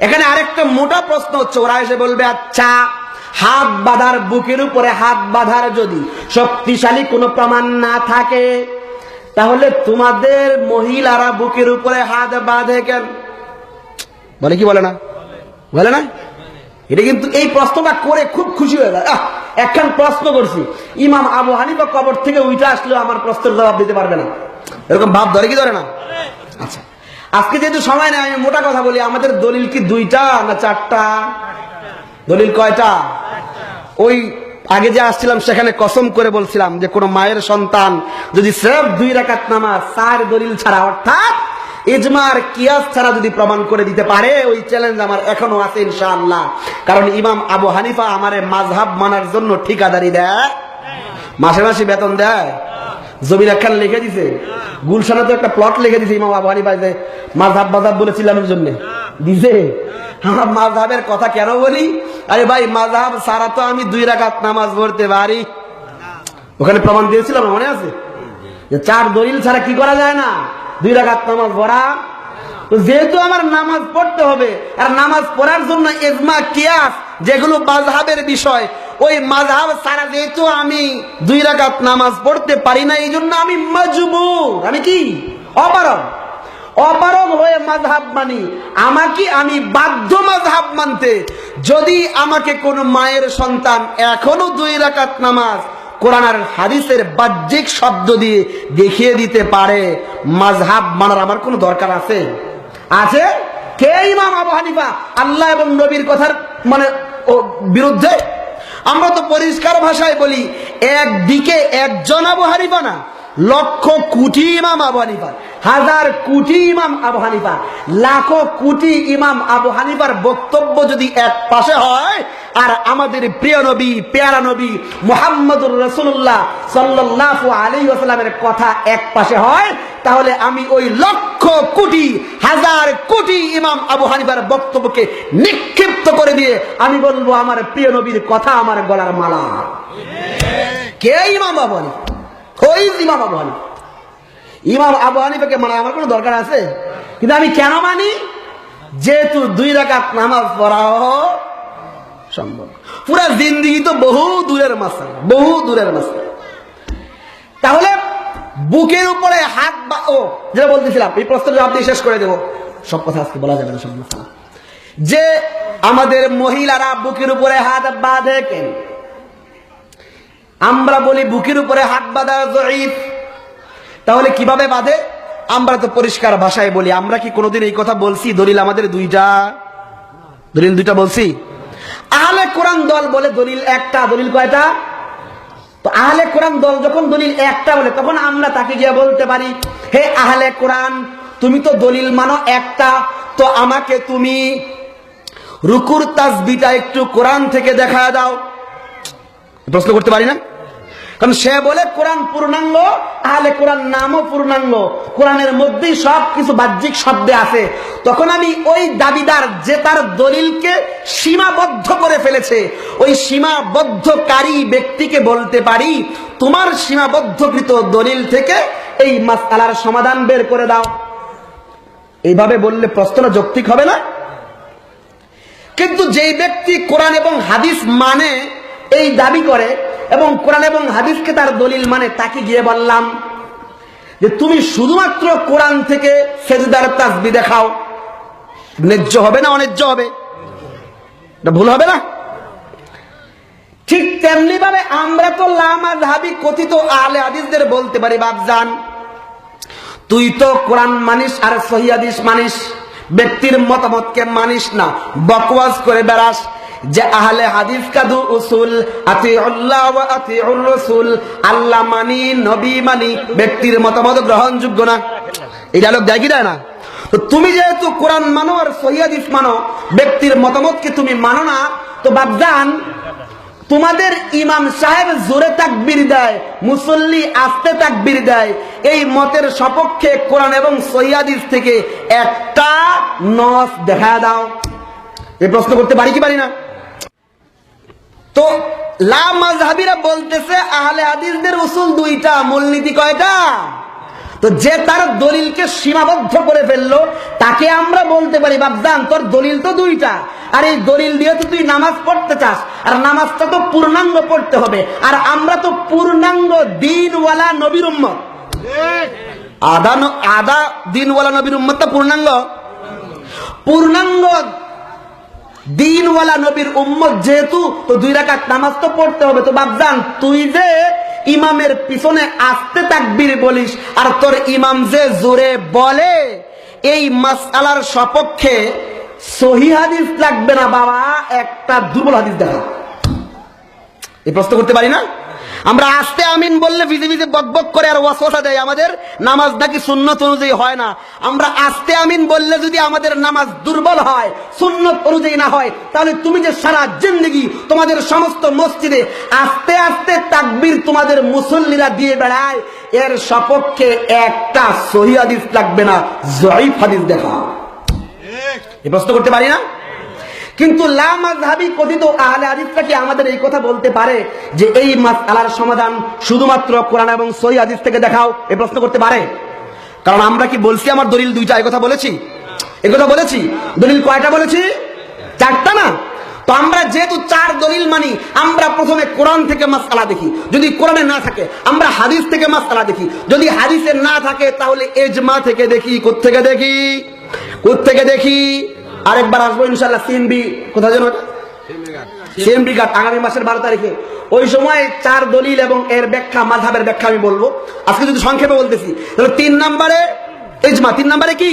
এখানে আরেকটা মোটা প্রশ্ন হচ্ছে, ওরা এসে বলবে আচ্ছা হাত বাঁধার বুকের উপরে হাত বাঁধার যদি শক্তিশালী কোনো প্রমাণ না থাকে, তাহলে তোমাদের মহিলারা বুকের উপরে হাত বাঁধে কেন? বলে কি বলে না? বলে না? এটা কিন্তু এই প্রশ্নটা করে খুব খুশি হয়ে যায়। একখান প্রশ্ন করছি। ইমাম আবু হানিফা কবর থেকে উঠে আসলেও আমার প্রশ্নের জবাব দিতে পারবে না। এরকম ভাব ধরে কি ধরে না? আচ্ছা। আজকে যেহেতু সময় নেই, আমি মোটা কথা বলি, আমাদের দলিল কি দুইটা না চারটা? দলিল কয়টা? ওই আগে যে আসছিলাম, সেখানে কসম করে বলছিলাম যে কোন মায়ের সন্তান যদি দুই রাকাত নামাজ দলিল ছাড়া, অর্থাৎ ইজমার কিয়াস ছাড়া যদি প্রমাণ করে দিতে পারে, ওই চ্যালেঞ্জ আমার এখনও আছে ইনশাআল্লাহ। কারণ ইমাম আবু হানিফা আমারে মাযহাব মানার জন্য ঠিকাদারি দেয়। মাসে মাসে বেতন দেয়। জমির একখান লিখে দিছে। গুলশানে তো একটা প্লট লিখে দিছে ইমাম আবু হানিফা যে মাযহাব মাযহাব বলেছিলাম জন্য। দিছে। আমরা মাযহাবের কথা কেন বলি? আরে ভাই মাযহাব সারা তো আমি দুই রাকাত নামাজ পড়তে পারি। ওখানে প্রমাণ দিয়েছিলাম মনে আছে? যে চার দলিল ছাড়া কি করা যায় না? দুই রাকাত নামাজ পড়া। যেহেতু আমার নামাজ পড়তে হবে, আর নামাজ পড়ার জন্য এজমা কিয়াস, যেগুলো মাযহাবের বিষয় ওই মাযহাব ছাড়া যেহেতু আমি দুই রাকাত নামাজ পড়তে পারি না এই জন্য আমি মজবুর। আমি কি? অপারগ। অপারগ হয়ে মাযহাব মানি। আমাকে আমি বাধ্য মাযহাব মানতে। যদি আমাকে কোন মায়ের সন্তান এখনও দুই রাকাত নামাজ কোরআন আর হাদিসের বাহ্যিক শব্দ দিয়ে দেখিয়ে দিতে পারে, মাযহাব মানার আমার কোনো দরকার আছে? আছে? কে ইমাম আবু হানিফা? আল্লাহ এবং নবীর কথার মানে বিরুদ্ধে আমরা তো পরিষ্কার ভাষায় বলি একদিকে একজন আবু হানিফা না লক্ষ কোটি ইমাম আবু হানিফা, হাজার কোটি ইমাম আবু হানিফা, লাখো কোটি ইমাম আবু হানিফার বক্তব্য যদি এক পাশে হয়, আর আমাদের প্রিয় নবী, পেয়ারা নবী মোহাম্মদুর রসুল্লাহ সাল্লাহ আলী আসলামের কথা এক পাশে হয় তাহলে আমি ওই লক্ষ কোটি, হাজার কোটি ইমাম আবু হানিফার বক্তব্যকে নিক্ষিপ্ত করে দিয়ে আমি বলব, আমার প্রিয় নবীর কথা আমার গলার মালা। কে ইমাম আবু হানিফা? ওই ইমাম আবু হানিফা? ইমাম আবু হানিফাকে মানে আমার কোনো দরকার আছে? কিন্তু আমি কেন মানি? যেহেতু দুই রাকাত নামাজ পড়াও সম্ভব। পুরা জিন্দিগি তো বহু দূরের মাসাল, বহু দূরের মাসাল। তাহলে বুকের উপরে হাত বা, ও, যেটা বলতেছিলাম, এই প্রশ্নের জবাব দিয়ে শেষ করে দেবো। সব কথা আজকে বলা যাবে না, সব মাসালা যে আমাদের মহিলারা বুকের উপরে হাত বাঁধে কেন? আমরা বলি বুকের উপরে হাত বাঁধা জয়ীফ। তাহলে কীভাবে বাঁধে? আমরা তো পরিষ্কার ভাষায় বলি। আমরা কি কোনোদিন এই কথা বলছি? দলিল আমাদের দুইটা। দলিল দুইটা বলছি। আহলে কোরআন দল বলে দলিল একটা, দলিল কয়টা? তো আহলে কোরআন দল যখন দলিল একটা বলে, তখন আমরা তাকে গিয়ে বলতে পারি, হে আহলে কোরআন, তুমি তো দলিল মানো একটা, তো আমাকে তুমি রুকুর তাসবিটা একটু কোরআন থেকে দেখা দাও। প্রশ্ন করতে পারি না? কারণ সে বলে, কোরআন পূর্ণাঙ্গ তাহলে কোরআন নামও পূর্ণাঙ্গ। কোরআনের মধ্যেই সব কিছু বাহ্যিক শব্দে আছে। তখন আমি ওই দাবিদার যে তার দলিলকে সীমাবদ্ধ করে ফেলেছে, ওই সীমাবদ্ধকারী ব্যক্তিকে বলতে পারি, তোমার সীমাবদ্ধকৃত দলিল থেকে এই মাসালার সমাধান বের করে দাও। এইভাবে বললে প্রশ্নটা যৌক্তিক হবে না। কিন্তু যেই ব্যক্তি কোরআন এবং হাদিস মানে এই দাবি করে এবং কোরআন এবং হাদিসকে তার দলিল মানে তাকে গিয়ে বললাম যে তুমি শুধুমাত্র কোরআন থেকে সেজদার তাসবি দেখাও। ন্যায্য হবে না অন্যায্য হবে? ভুল হবে না? ঠিক তেমনি ভাবে আমরা তো লামা ধাবি কথিত আলে হাদিসদের বলতে পারি, বাপজান। তুই তো কোরআন মানিস আর সহিদিস মানিস, ব্যক্তির মতামতকে মানিস না বকওয়াজ করে বেড়াস যে আহলে হাদিস কাদু উসুল আতি আল্লাহ ওয়া আতি রসুল। আল্লাহ মানি, নবী মানি, ব্যক্তির মতামত গ্রহণযোগ্য না। এই ডায়লগ দেয় কি দেয় না? তো তুমি যেহেতু কোরআন মানো আর সহিদিস মানো, ব্যক্তির মতামতকে তুমি মানো না, তো বাবজান তোমাদের ইমাম সাহেব জোরে তাকবির দেয়, মুসল্লি আস্তে তাকবির দেয়। এই মতের সপক্ষে কোরআন এবং সৈয়াদিস থেকে একটা নস দেখা দাও। এই প্রশ্ন করতে পারি কি পারি না? তো লা বলতেছে, আহলে হাদিসদের উসুল দুইটা, মূলনীতি কয়টা? তো যে তার দলিলকে সীমাবদ্ধ করে ফেলল, তাকে আমরা বলতে পারি বাবজান তোর দলিল তো দুইটা। আর এই দলিল দিয়ে তো তুই নামাজ পড়তে চাস। আর নামাজটা তো পূর্ণাঙ্গ পড়তে হবে। আর আমরা তো পূর্ণাঙ্গ দিনওয়ালা নবীর উম্মত। আদা আদা দিনওয়ালা নবীর উম্মতটা পূর্ণাঙ্গ? পূর্ণাঙ্গ দিনওয়ালা নবীর উম্মত যেহেতু, তো দুই রাকাত নামাজ তো পড়তে হবে। তো বাবজান তুই যে ইমামের পিছনে আসতে তাকবির বলিস, আর তোর ইমাম যে জোরে বলে, এই মাসালার সপক্ষে সহি হাদিস লাগবে না বাবা, একটা দুর্বল হাদিস দেখা। এই প্রশ্ন করতে পারি না? আমরা আস্তে আমিন বললে ভিজে ভিজে বক বক করে আর ওয়াসওয়াসা দেয়। আমাদের নামাজ নাকি সুন্নত অনুযায়ী হয় না। আমরা আস্তে আমিন বললে যদি আমাদের নামাজ দুর্বল হয় সুন্নত অনুযায়ী না হয় তাহলে তুমি যে সারা জিন্দগি তোমাদের সমস্ত মসজিদে আস্তে আস্তে তাকবীর তোমাদের মুসল্লিরা দিয়ে বেড়ায় এর সপক্ষে একটা সহি হাদিস লাগবে না জয়ীফ হাদিস দেখা। এই প্রশ্ন করতে পারি না? কিন্তু লামাজহাবি কথিত আহলে হাদিসরা কি আমাদের এই কথা বলতে পারে? যে এই মাসআলার সমাধান শুধুমাত্র কোরআন এবং সহি হাদিস থেকে দেখাও এই প্রশ্ন করতে পারে? কারণ আমরা কি বলছি আমার দলিল দুইটা, এই কথা বলেছি? এই কথা বলেছি? দলিল কয়টা বলেছি? চারটা না? তো আমরা যেহেতু চার দলিল মানি, আমরা প্রথমে কোরআন থেকে মাসআলা দেখি। যদি কোরআনে না থাকে, আমরা হাদিস থেকে মাসআলা দেখি। যদি হাদিসে না থাকে, তাহলে এজমা থেকে দেখি, কোত্থেকে দেখি? কোত্থেকে দেখি? আরেকবার আসব ইনশাল্লাহ সিএমবি কোথায় যেন? সিএমবি ঘাট, আগামী মাসের বারো তারিখে। ওই সময় চার দলিল এবং এর ব্যাখ্যা মাধাবের ব্যাখ্যা আমি বলব। আজকে যদি সংক্ষেপে বলতেছি, তাহলে তিন নম্বরে ইজমা, তিন নম্বরে কি?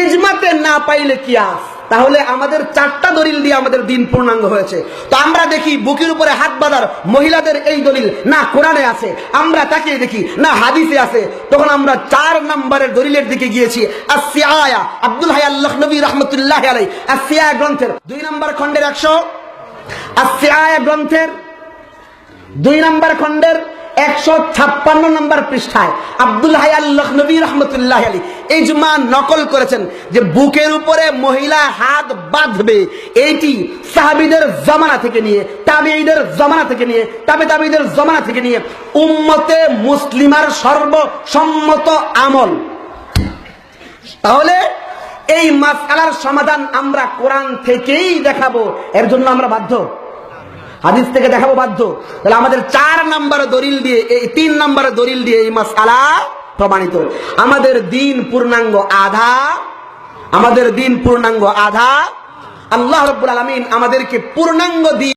ইজমাতে না পাইলে কি আস তাহলে আমাদের চারটা দলিল দিয়ে আমাদের দিন পূর্ণাঙ্গ হয়েছে। তো আমরা দেখি বুকের উপরে হাত বাঁধার মহিলাদের এই দলিল না কোরআনে আছে, আমরা তাকিয়ে দেখি, না হাদিসে আছে। তখন আমরা চার নম্বরের দলিলের দিকে গিয়েছি। আসিয়া আব্দুল হাই আল্লাহ নবী রহমতুল্লাহ আলাই আসিয়া গ্রন্থের দুই নম্বর খণ্ডের একশো। আসিয়া গ্রন্থের দুই নম্বর খণ্ডের একশো ছাপ্পান্ন নম্বর পৃষ্ঠায় আব্দুল হায়াল লখনবী রহমতুল্লাহ আলী ইজমা নকল করেছেন যে বুকের উপরে মহিলা হাত বাঁধবে। এইটি সাহাবিদের জমানা থেকে নিয়ে তাবিদের জমানা থেকে নিয়ে, তাবে তাবিদের জমানা থেকে নিয়ে উম্মতে মুসলিমার সর্বসম্মত আমল। তাহলে এই মাসালার সমাধান আমরা কোরআন থেকেই দেখাবো। এর জন্য আমরা বাধ্য। হাদিস থেকে দেখাবো বাধ্য। তাহলে আমাদের চার নাম্বার দলিল দিয়ে, এই তিন নাম্বার দলিল দিয়ে এই মাসআলা প্রমাণিত। আমাদের দিন পূর্ণাঙ্গ আধা, আমাদের দিন পূর্ণাঙ্গ আধা। আল্লাহ রব্বুল আলমিন আমাদেরকে পূর্ণাঙ্গ দিন